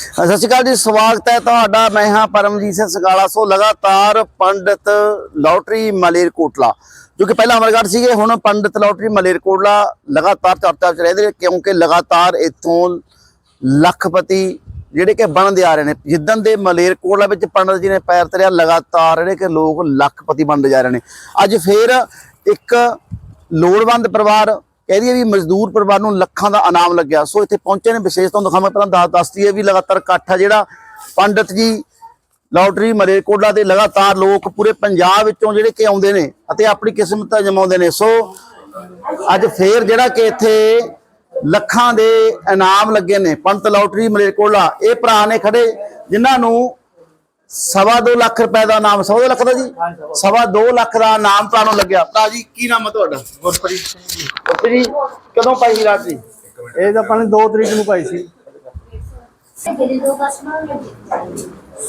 ਸਤਿ ਸ਼੍ਰੀ ਅਕਾਲ ਜੀ, ਸਵਾਗਤ ਹੈ ਤੁਹਾਡਾ। ਮੈਂ ਹਾਂ ਪਰਮਜੀਤ ਸਿੰਘ ਸਗਾਲਾ। ਸੋ ਲਗਾਤਾਰ ਪੰਡਿਤ ਲੋਟਰੀ ਮਲੇਰਕੋਟਲਾ, ਜੋ ਕਿ ਪਹਿਲਾਂ ਅਮਰਗੜ੍ਹ ਸੀਗੇ, ਹੁਣ ਪੰਡਿਤ ਲੋਟਰੀ ਮਲੇਰਕੋਟਲਾ ਲਗਾਤਾਰ ਚਰਚਾ 'ਚ ਰਹਿੰਦੇ ਕਿਉਂਕਿ ਲਗਾਤਾਰ ਇੱਥੋਂ ਲੱਖਪਤੀ ਜਿਹੜੇ ਕਿ ਬਣਦੇ ਆ ਰਹੇ ਨੇ, ਜਿੱਦਣ ਦੇ ਮਲੇਰਕੋਟਲਾ ਵਿੱਚ ਪੰਡਿਤ ਜੀ ਨੇ ਪੈਰ ਤਰਿਆ ਲਗਾਤਾਰ ਜਿਹੜੇ ਕਿ ਲੋਕ ਲੱਖਪਤੀ ਬਣਦੇ ਜਾ ਰਹੇ ਨੇ। ਅੱਜ ਫੇਰ ਇੱਕ ਲੋੜਵੰਦ ਪਰਿਵਾਰ ਕਹਿ ਦਈਏ ਵੀ ਮਜ਼ਦੂਰ ਪਰਿਵਾਰ ਨੂੰ ਲੱਖਾਂ ਦਾ ਇਨਾਮ ਲੱਗਿਆ। ਸੋ ਇੱਥੇ ਪਹੁੰਚੇ ਨੇ, ਵਿਸ਼ੇਸ਼ ਤੁਹਾਨੂੰ ਦਿਖਾਵਾਂ, ਪਹਿਲਾਂ ਦੱਸ ਦੱਸਦੀ ਹੈ ਵੀ ਲਗਾਤਾਰ ਇਕੱਠ ਆ ਜਿਹੜਾ ਪੰਡਿਤ ਜੀ, ਲਾਟਰੀ ਮਲੇਰਕੋਟਲਾ ਦੇ ਲਗਾਤਾਰ ਲੋਕ ਪੂਰੇ ਪੰਜਾਬ ਵਿੱਚੋਂ ਜਿਹੜੇ ਕਿ ਆਉਂਦੇ ਨੇ ਅਤੇ ਆਪਣੀ ਕਿਸਮਤ ਜਮਾਉਂਦੇ ਨੇ। ਸੋ ਅੱਜ ਫੇਰ ਜਿਹੜਾ ਕਿ ਇੱਥੇ ਲੱਖਾਂ ਦੇ ਇਨਾਮ ਲੱਗੇ ਨੇ। ਪੰਤ ਲਾਟਰੀ ਮਲੇਰਕੋਟਲਾ ਇਹ ਭਰਾ ਨੇ ਖੜੇ, ਜਿਨ੍ਹਾਂ ਨੂੰ ਸਵਾ ਦੋ ਲੱਖ ਰੁਪਏ ਦਾ ਨਾਮ ਸਵਾ ਦੋ ਲੱਖ ਦਾ ਜੀ? ਸਵਾ ਦੋ ਲੱਖ ਦਾ ਨਾਮ ਤੁਹਾਨੂੰ ਲੱਗਿਆ। ਭਰਾ ਜੀ ਕੀ ਨਾਮ ਹੈ ਤੁਹਾਡਾ? ਗੁਰਪ੍ਰੀਤ ਸਿੰਘ ਜੀ। ਜੀ ਕਦੋਂ ਪਾਈ ਸੀ ਲਾਟਰੀ ਇਹ ਤਾਂ ਆਪਾਂ ਨੇ 2 ਤਰੀਕ ਨੂੰ ਪਾਈ ਸੀ।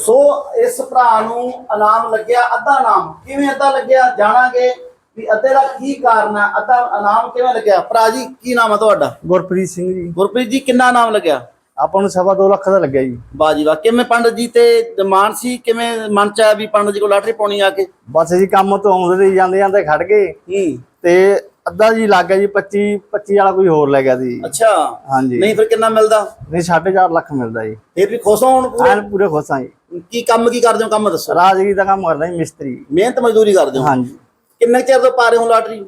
ਸੋ ਇਸ ਭਰਾ ਨੂੰ ਇਨਾਮ ਲੱਗਿਆ ਅੱਧਾ ਨਾਮ। ਕਿਵੇਂ ਅੱਧਾ ਲੱਗਿਆ? ਜਾਣਾਂਗੇ ਵੀ ਅੱਧੇ ਦਾ ਕੀ ਕਾਰਨ ਹੈ ਅੱਧਾ ਇਨਾਮ ਕਿਵੇਂ ਲੱਗਿਆ? ਭਰਾ ਜੀ ਕੀ ਨਾਮ ਹੈ ਤੁਹਾਡਾ? ਗੁਰਪ੍ਰੀਤ ਸਿੰਘ ਜੀ। ਗੁਰਪ੍ਰੀਤ ਜੀ ਕਿੰਨਾ ਨਾਮ ਲੱਗਿਆ? ਆਪਾਂ ਨੂੰ ਸਵਾ ਦੋ ਲੱਖ ਦਾ ਲੱਗਿਆ ਜੀ। ਬਾਜੀ ਵਾਹ ਕਿਵੇਂ ਪੰਡਤ ਜੀ ਤੇ ਮਾਨ ਸੀ? ਕਿਵੇਂ ਮਨ ਚ ਆਇਆ ਵੀ ਪੰਡਤ ਜੀ ਕੋਲ ਲਾਟਰੀ ਪਾਉਣੀ ਆ ਕੇ? ਬਸ ਜੀ ਕੰਮ ਤੋਂ ਆਉਂਦੇ ਤੇ ਜਾਂਦੇ ਜਾਂਦੇ ਖੜ ਗਏ। ਹੂੰ। ਤੇ ਅੱਧਾ ਜੀ ਲੱਗ ਗਿਆ ਜੀ 25 25 ਵਾਲਾ ਕੋਈ ਹੋਰ ਲੈ ਗਿਆ ਸੀ। ਅੱਛਾ। ਹਾਂਜੀ। ਨਹੀਂ ਫਿਰ ਕਿੰਨਾ ਮਿਲਦਾ? ਨਹੀਂ 4.5 ਲੱਖ ਮਿਲਦਾ ਜੀ। ਫਿਰ ਵੀ ਖੁਸ਼ ਹੋਣ ਪੂਰੇ? ਐਨ ਪੂਰੇ ਖੁਸ਼ ਹਾਂ ਜੀ। ਕੀ ਕੰਮ ਕੀ ਕਰਦੇ ਹੋ? ਕੰਮ ਦੱਸੋ। ਰਾਜਗੀ ਦਾ ਕੰਮ ਕਰਦਾ ਜੀ ਮਿਸਤਰੀ। ਮਿਹਨਤ ਮਜ਼ਦੂਰੀ ਕਰਦੇ ਹੋ? ਹਾਂਜੀ। ਕਿੰਨੇ ਚਿਰ ਤੋਂ ਪਾ ਰਹੇ ਹੋ ਲਾਟਰੀ?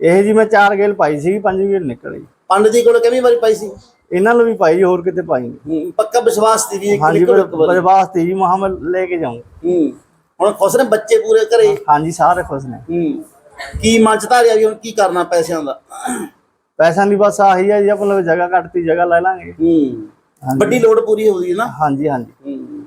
ਇਹ ਜੀ ਮੈਂ ਚਾਰ ਗੇਲ ਪਾਈ ਸੀ ਪੰਜ ਗੇਲ ਨਿਕਲ। ਪੰਡਤ ਜੀ ਕੋਲ ਕਿੰਨੀ ਵਾਰੀ ਪਾਈ ਸੀ? ਇਹਨਾਂ ਨੂੰ ਵੀ ਪਾਈ ਜੀ, ਹੋਰ ਕਿਤੇ ਪਾਈ ਨਹੀਂ। ਹੂੰ, ਪੱਕਾ ਵਿਸ਼ਵਾਸ ਸੀ ਵੀ ਇੱਕ ਹਾਂਜੀ ਵਾਰੀ। ਬੜੇ ਵਾਸਤੇ ਜੀ ਮਹਾਂ ਮੈਂ ਲੈ ਕੇ ਜਾਉਂ ਹੂੰ ਹੁਣ ਖੁਸ਼ ਨੇ ਬੱਚੇ ਪੂਰੇ ਘਰੇ? ਹਾਂਜੀ ਸਾਰੇ ਖੁਸ਼ ਨੇ। ਹੂੰ ਕੀ ਮਨ ਚ ਧਾਰਿਆ ਵੀ ਹੁਣ ਕੀ ਕਰਨਾ ਪੈਸਿਆਂ ਦਾ? ਪੈਸਿਆਂ ਦੀ ਬਸ ਆਹੀ ਹੈ ਜੀ ਆਪਾਂ ਨੂੰ ਜਗ੍ਹਾ ਘੱਟਤੀ ਜਗ੍ਹਾ ਲੈ ਲਾਂਗੇ। ਹੂੰ ਹਾਂਜੀ। ਵੱਡੀ ਲੋੜ ਪੂਰੀ ਹੋ ਗਈ ਨਾ? ਹਾਂਜੀ ਹਾਂਜੀ। ਹੂੰ।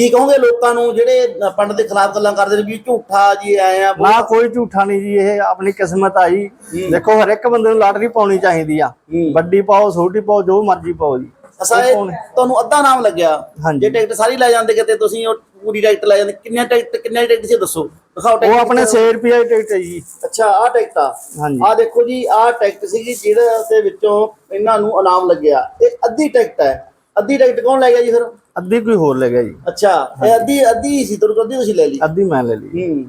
ਕੀ ਕਹੋਗੇ ਲੋਕਾਂ ਨੂੰ ਜਿਹੜੇ ਪੰਡਤ ਦੇ ਖਿਲਾਫ ਗੱਲਾਂ ਕਰਦੇ ਨੇ ਵੀ ਝੂਠਾ ਜੀ ਆਏ ਆ ਨਾ ਕੋਈ ਝੂਠਾ ਨਹੀਂ ਜੀ ਇਹ ਆਪਣੀ ਕਿਸਮਤ ਆਈ ਦੇਖੋ ਹਰ ਇੱਕ ਬੰਦੇ ਨੂੰ ਲਾਟਰੀ ਪਾਉਣੀ ਚਾਹੀਦੀ ਆ। ਵੱਡੀ ਪਾਓ ਛੋਟੀ ਪਾਓ ਜੋ ਮਰਜ਼ੀ ਪਾਓ ਜੀ। ਅਸਾ ਤੁਹਾਨੂੰ ਅੱਧਾ ਨਾਮ ਲੱਗਿਆ। ਜੇ ਟਿਕਟ ਸਾਰੀ ਲੈ ਜਾਂਦੇ ਕਿਤੇ ਤੁਸੀਂ ਉਹ ਪੂਰੀ ਟਿਕਟ ਲੈ ਜਾਂਦੇ। ਕਿੰਨੇ ਟਿਕਟ ਕਿੰਨੇ ਟਿਕਟ ਸੀ ਦੱਸੋ। ਦਿਖਾਓ ਉਹ ਟਿਕਟ ਆਪਣੇ 100 ਰੁਪਏ ਦੀ ਟਿਕਟ ਹੈ ਜੀ। ਅੱਛਾ ਆਹ ਟਿਕਟ ਆ। ਹਾਂਜੀ। ਆਹ ਦੇਖੋ ਜੀ ਆਹ ਟਿਕਟ ਸੀਗੀ ਜਿਹੜਾ ਦੇ ਵਿੱਚੋਂ ਇਹਨਾਂ ਨੂੰ ਇਨਾਮ ਲੱਗਿਆ। ਇਹ ਅੱਧੀ ਟਿਕਟ ਹੈ। ਅੱਧੀ ਟਿਕਟ ਕੌਣ ਲੈ ਗਿਆ ਜੀ ਫਿਰ? ਅੱਧੀ ਕੋਈ ਹੋਰ ਲੈ ਗਿਆ ਜੀ। ਅੱਛਾ ਇਹ ਅੱਧੀ ਅੱਧੀ ਸੀ ਤੁਹਾਨੂੰ ਅੱਧੀ ਤੁਸੀਂ ਲੈ ਲਈ। ਅੱਧੀ ਮੈਂ ਲੈ ਲਈ। ਹੂੰ।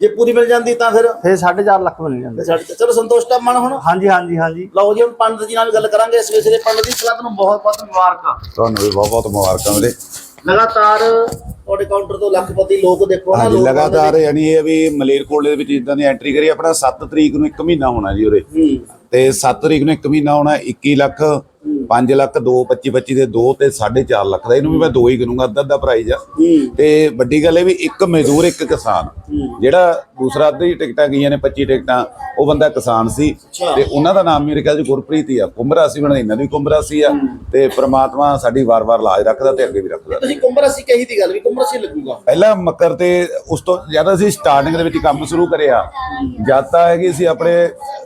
ਜੇ ਪੂਰੀ ਮਿਲ ਜਾਂਦੀ ਤਾਂ ਫਿਰ? ਫੇਰ 4.5 ਲੱਖ ਬਣ ਜਾਂਦੇ। ਸਾਡੇ- ਚਲੋ ਸੰਤੋਸ਼ ਮਨ ਹੁਣ। ਹਾਂਜੀ ਹਾਂਜੀ ਹਾਂਜੀ। ਲਓ ਜੀ ਹੁਣ ਪੰਡਤ ਜੀ ਨਾਲ ਵੀ ਗੱਲ ਕਰਾਂਗੇ। ਇਸ ਵਿਸ਼ੇ ਦੇ ਪੰਡਤ ਜੀ ਸਲਾਹ ਤੁਹਾਨੂੰ ਬਹੁਤ ਬਹੁਤ ਮੁਬਾਰਕਾਂ। ਤੁਹਾਨੂੰ ਵੀ ਬਹੁਤ ਬਹੁਤ ਮੁਬਾਰਕਾਂ ਵੀਰੇ। ਲਗਾਤਾਰ ਤੁਹਾਡੇ ਕਾਊਂਟਰ ਤੋਂ ਲੱਖਪਤੀ ਲੋਕ ਦੇਖੋ ਨਾ ਲੋਕ ਲਗਾਤਾਰ ਯਾਨੀ ਇਹ ਵੀ ਮਲੇਰਕੋਟਲੇ ਦੇ ਵਿੱਚ ਜਿੱਦਾਂ ਦੀ ਐਂਟਰੀ ਕਰੀ ਆਪਣਾ 7 ਤਰੀਕ ਨੂੰ 1 ਮਹੀਨਾ ਹੋਣਾ ਜੀ ਉਰੇ। ਹੂੰ। ਤੇ 7 ਤਰੀਕ ਨੂੰ 1 ਮਹੀਨਾ ਹੋਣਾ 21 ਲੱਖ 5 ਲੱਖ 2 25 25 ਦੇ 2 ਤੇ 4.5 ਲੱਖ ਦਾ। ਇਹਨੂੰ ਵੀ ਮੈਂ ਦੋ ਹੀ ਗਿਣੂੰਗਾ ਅੱਧਾ ਅੱਧਾ ਪ੍ਰਾਈਜ਼ ਆ। ਤੇ ਵੱਡੀ ਗੱਲ ਇਹ ਵੀ ਇੱਕ ਮਜ਼ਦੂਰ ਇੱਕ ਕਿਸਾਨ। ਜਿਹੜਾ ਦੂਸਰਾ ਅੱਧੀ ਟਿਕਟਾਂ ਗਈਆਂ ਨੇ 25 ਟਿਕਟਾਂ ਉਹ ਬੰਦਾ ਕਿਸਾਨ ਸੀ। ਤੇ ਉਹਨਾਂ ਦਾ ਨਾਮ ਮੇਰੇ ਖਿਆਲ ਚ ਗੁਰਪ੍ਰੀਤ ਹੀ ਆ। ਕੁੰਭਰਾ ਸੀ ਉਹਨਾਂ ਇਹਨਾਂ ਦੀ ਕੁੰਭਰਾ ਸੀ ਆ। ਤੇ ਪ੍ਰਮਾਤਮਾ ਸਾਡੀ ਵਾਰ-ਵਾਰ ਲਾਜ ਰੱਖਦਾ ਤੇ ਅੱਗੇ ਵੀ ਰੱਖਦਾ। ਤੁਸੀਂ ਕੁੰਭਰ ਅਸੀਂ ਕਹੀ ਦੀ ਗੱਲ ਵੀ ਕੁੰਭਰ ਅਸੀਂ ਲੱਗੂਗਾ। ਪਹਿਲਾਂ ਮੱਕਰ ਤੇ ਉਸ ਤੋਂ ਜ਼ਿਆਦਾ ਅਸੀਂ ਸਟਾਰਟਿੰਗ ਦੇ ਵਿੱਚ ਕੰਮ ਸ਼ੁਰੂ ਕਰਿਆ ਜਦ ਤਾਂ ਹੈਗੀ ਸੀ ਆਪਣੇ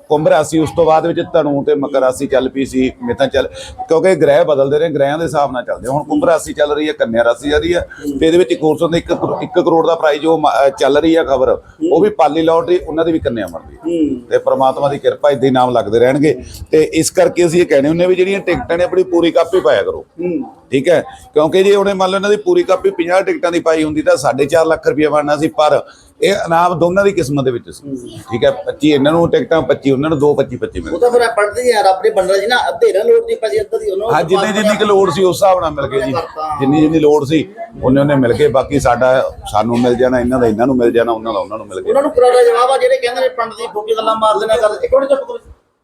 ਕੁੰਭ ਰਾਸ਼ੀ ਉਸ ਤੋਂ ਬਾਅਦ ਵਿੱਚ ਧਨੂ ਤੇ ਮਕਰ ਰਾਸ਼ੀ ਚੱਲ ਪਈ ਸੀ ਮੇਤਾਂ ਚੱਲ ਕਿਉਂਕਿ ਗ੍ਰਹਿ ਬਦਲਦੇ ਰਹੇ ਗ੍ਰਹਿਆਂ ਦੇ ਹਿਸਾਬ ਨਾਲ ਚੱਲਦੇ ਹੁਣ ਕੁੰਭ ਰਾਸ਼ੀ ਚੱਲ ਰਹੀ ਹੈ ਕੰਨਿਆ ਰਾਸ਼ੀ ਆ ਰਹੀ ਹੈ ਤੇ ਇਹਦੇ ਵਿੱਚ ਕੋਰਸ ਹੁੰਦਾ 1 ਕਰੋੜ ਦਾ ਪ੍ਰਾਈਜ਼ ਉਹ ਚੱਲ ਰਹੀ ਹੈ ਖਬਰ ਉਹ ਵੀ ਪਾਲੀ ਲੋਟਰੀ ਉਹਨਾਂ ਦੀ ਵੀ ਕੰਨਿਆ ਬਣਦੀ ਹੈ। ਤੇ ਪ੍ਰਮਾਤਮਾ ਦੀ ਕਿਰਪਾ ਇਦਾਂ ਹੀ ਨਾਮ ਲੱਗਦੇ ਰਹਿਣਗੇ। ਤੇ ਇਸ ਕਰਕੇ ਅਸੀਂ ਇਹ ਕਹਿੰਦੇ ਹੁੰਨੇ ਵੀ ਜਿਹੜੀਆਂ ਟਿਕਟਾਂ ਨੇ ਆਪਣੀ ਪੂਰੀ ਕਾਪੀ ਪਾਇਆ ਕਰੋ। ਠੀਕ ਹੈ? ਕਿਉਂਕਿ ਜੇ ਉਹਨੇ ਮੰਨ ਲਓ ਇਹਨਾਂ ਦੀ ਪੂਰੀ ਕਾਪੀ 50 ਟਿਕਟਾਂ ਦੀ ਪਾਈ ਹੁੰਦੀ ਤਾਂ 4.5 ਲੱਖ ਰੁਪਏ ਬਣਨਾ ਸੀ ਪਰ ਇਹ ਇਨਾਮ ਦੋਨਾਂ ਦੀ ਕਿਸਮਤ ਦੇ ਵਿੱਚ ਸੀ। ਠੀਕ ਹੈ 25 ਇਹਨਾਂ ਨੂੰ ਟਿਕਟਾਂ 25 ਉਹਨਾਂ ਨੂੰ 2 25 25 ਮਿਲ ਉਹ ਤਾਂ ਫਿਰ ਪੜਦੇ ਯਾਰ ਆਪਣੇ ਬੰਡਲ ਜੀ ਨਾ ਅੱਧੇ ਨਾ ਲੋੜ ਦੀ ਭਾਜੀ ਅੱਧਾ ਦੀ ਉਹਨਾਂ ਹਾਂ ਜਿੰਨੀ ਜਿੰਨੀ ਕੁ ਲੋੜ ਸੀ ਉਸ ਹਿਸਾਬ ਨਾਲ ਮਿਲ ਗਏ ਜੀ। ਜਿੰਨੀ ਜਿੰਨੀ ਲੋੜ ਸੀ ਉਹਨੇ ਉਹਨੇ ਮਿਲ ਗਏ ਬਾਕੀ ਸਾਡਾ ਸਾਨੂੰ ਮਿਲ ਜਾਣਾ ਇਹਨਾਂ ਦਾ ਇਹਨਾਂ ਨੂੰ ਮਿਲ ਜਾਣਾ ਉਹਨਾਂ ਦਾ ਉਹਨਾਂ ਨੂੰ ਮਿਲ ਗਿਆ। ਉਹਨਾਂ ਨੂੰ ਕਰਾਰਾ ਜਵਾਬ ਆ ਜਿਹੜੇ ਕਹਿੰਦੇ ਨੇ ਪੰਡਤ ਦੀ ਫੋਕੀ ਗੱਲਾਂ ਮਾਰਦੇ ਨੇ ਗੱਲ ਇੱਕ ਮਿੰਟ ਚੁੱਪ ਕਰੋ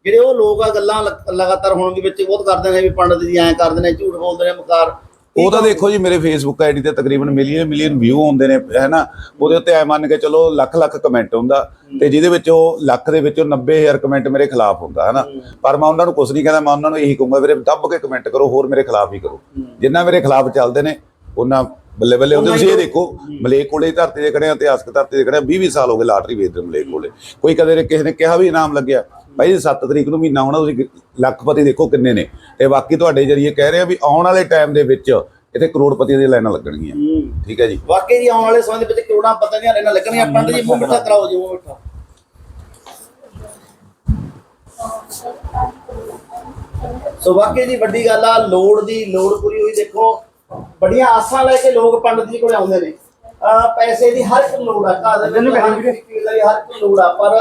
ਜਿਹੜੇ ਉਹ ਲੋਕ ਆ ਗੱਲਾਂ ਲਗਾਤਾਰ ਹੁਣ ਵੀ ਵਿੱਚ ਬਹੁਤ ਕਰਦੇ ਨੇ ਵੀ ਪੰਡਤ ਜੀ ਐਂ ਕਰਦੇ ਨੇ ਝੂਠ ਬੋਲਦੇ ਨੇ ਮਕਾਰ ਉਹ ਤਾਂ ਦੇਖੋ ਜੀ ਮੇਰੇ ਫੇਸਬੁੱਕ ਆਈਡੀ ਤੇ ਤਕਰੀਬਨ ਮਿਲੀਅਨ ਮਿਲੀਅਨ ਵਿਊ ਆਉਂਦੇ ਨੇ ਹੈਨਾ? ਉਹਦੇ ਉੱਤੇ ਐ ਮੰਨ ਕੇ ਚਲੋ ਲੱਖ ਲੱਖ ਕਮੈਂਟ ਹੁੰਦਾ ਤੇ ਜਿਹਦੇ ਵਿੱਚੋਂ ਲੱਖ ਦੇ ਵਿੱਚੋਂ 90000 ਕਮੈਂਟ ਮੇਰੇ ਖਿਲਾਫ ਹੁੰਦਾ ਹੈਨਾ? ਪਰ ਮੈਂ ਉਹਨਾਂ ਨੂੰ ਕੁਝ ਨਹੀਂ ਕਹਿੰਦਾ ਮੈਂ ਉਹਨਾਂ ਨੂੰ ਇਹੀ ਕਹੂੰਗਾ ਵੀਰੇ ਦੱਬ ਕੇ ਕਮੈਂਟ ਕਰੋ ਹੋਰ ਮੇਰੇ ਖਿਲਾਫ ਹੀ ਕਰੋ। ਜਿੰਨਾ ਮੇਰੇ ਖਿਲਾਫ ਚੱਲਦੇ ਨੇ ਉਹਨਾਂ ਬੱਲੇ ਬੱਲੇ ਹੁੰਦੇ ਤੁਸੀਂ ਇਹ ਦੇਖੋ ਮਲੇਕ ਕੋਲੇ ਧਰਤੀ ਦੇ ਖੜੇ ਇਤਿਹਾਸਕ ਧਰਤੀ ਦੇ ਖੜੇ ਆ 20 20 ਸਾਲ ਹੋ ਗਏ ਲਾਟਰੀ ਵੇਚਦੇ ਮਲੇਕ ਕੋਲੇ। ਕੋਈ ਕਦੇ ਕਿਸੇ ਨੇ ਕਿਹਾ ਵੀ ਇਨਾਮ ਲੱਗਿਆ। ਭਾਈ 7 ਤਰੀਕ ਨੂੰ ਮਹੀਨਾ ਹੋਣਾ ਤੁਸੀਂ ਲੱਖਪਤੀ ਦੇਖੋ ਕਿੰਨੇ ਨੇ। ਤੇ ਬਾਕੀ ਤੁਹਾਡੇ ਜਰੀਏ ਕਹਿ ਰਹੇ ਆ ਵੀ ਆਉਣ ਵਾਲੇ ਟਾਈਮ ਦੇ ਵਿੱਚ ਇੱਥੇ ਕਰੋੜਪਤੀ ਦੀਆਂ ਲਾਈਨਾਂ ਲੱਗਣਗੀਆਂ। ਠੀਕ ਹੈ ਜੀ। ਵਾਕਈ ਜੀ ਆਉਣ ਵਾਲੇ ਸਮੇਂ ਦੇ ਵਿੱਚ ਕਰੋੜਾਂ ਪਤਾ ਨਹੀਂ ਹਲੇ ਨਾ ਲੱਗਣੀਆਂ ਪੰਡਤ ਜੀ ਮੂੰਹ ਮਿੱਠਾ ਕਰਾਓ ਜੀ ਮੂੰਹ ਮਿੱਠਾ ਸੋ ਵਾਕਈ ਜੀ ਵੱਡੀ ਗੱਲ ਆ ਲੋੜ ਦੀ ਲੋੜ ਪੂਰੀ ਹੋਈ ਦੇਖੋ। ਬੜੀਆਂ ਆਸਾਂ ਲੈ ਕੇ ਲੋਕ ਪੰਡਤ ਜੀ ਕੋਲ ਆਉਂਦੇ ਨੇ। ਪੈਸੇ ਦੀ ਹਰ ਇੱਕ ਲੋੜ ਆ ਘਰ ਦੇ ਵਿੱਚ ਹਰ ਇੱਕ ਚੀਜ਼ ਦੀ ਹਰ ਇੱਕ ਲੋੜ ਆ ਪਰ।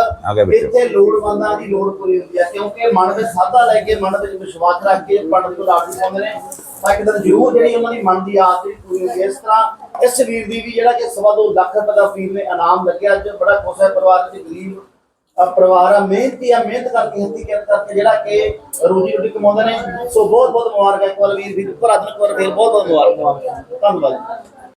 ਇੱਥੇ ਲੋੜਵੰਦਾਂ ਦੀ ਲੋੜ ਪੂਰੀ ਹੁੰਦੀ ਆ ਕਿਉਂਕਿ ਮਨ ਵਿੱਚ ਸਾਧਾ ਲੈ ਕੇ ਮਨ ਵਿੱਚ ਵਿਸ਼ਵਾਸ ਰੱਖ ਕੇ ਪੰਡਤ ਕੋਲ ਆਰਤੀ ਪਾਉਂਦੇ ਨੇ। ਤਾਂ ਦਿਨ ਜ਼ਰੂਰ ਜਿਹੜੀ ਉਹਨਾਂ ਦੀ ਮਨ ਦੀ ਆਸ ਜਿਹੜੀ ਪੂਰੀ ਹੁੰਦੀ ਇਸ ਤਰ੍ਹਾਂ ਇਸ ਵੀਰ ਦੀ ਵੀ ਜਿਹੜਾ ਕਿ ਸਵਾ ਦੋ ਲੱਖ ਰੁਪਏ ਦਾ ਵੀਰ ਨੇ ਇਨਾਮ ਲੱਗਿਆ ਅੱਜ ਬੜਾ ਖੁਸ਼ ਹੈ ਪਰਿਵਾਰ ਦੇ ਗਰੀਬ ਪਰਿਵਾਰ ਆ ਮਿਹਨਤੀ ਆ ਮਿਹਨਤ ਕਰਕੇ ਹੱਥੀ ਕਿਰਤ ਕਰਕੇ ਜਿਹੜਾ ਕਿ ਰੋਜੀ ਰੋਟੀ ਕਮਾਉਂਦੇ ਨੇ। ਸੋ ਬਹੁਤ ਬਹੁਤ ਮੁਬਾਰਕ ਹੈ ਇੱਕ ਵਾਰ ਵੀਰ ਵੀਰ ਭਰਾ ਦਿਨ ਇੱਕ ਵਾਰ ਫੇਰ ਬਹੁਤ ਬਹੁਤ ਮੁਬਾਰਕ। ਧੰਨਵਾਦ।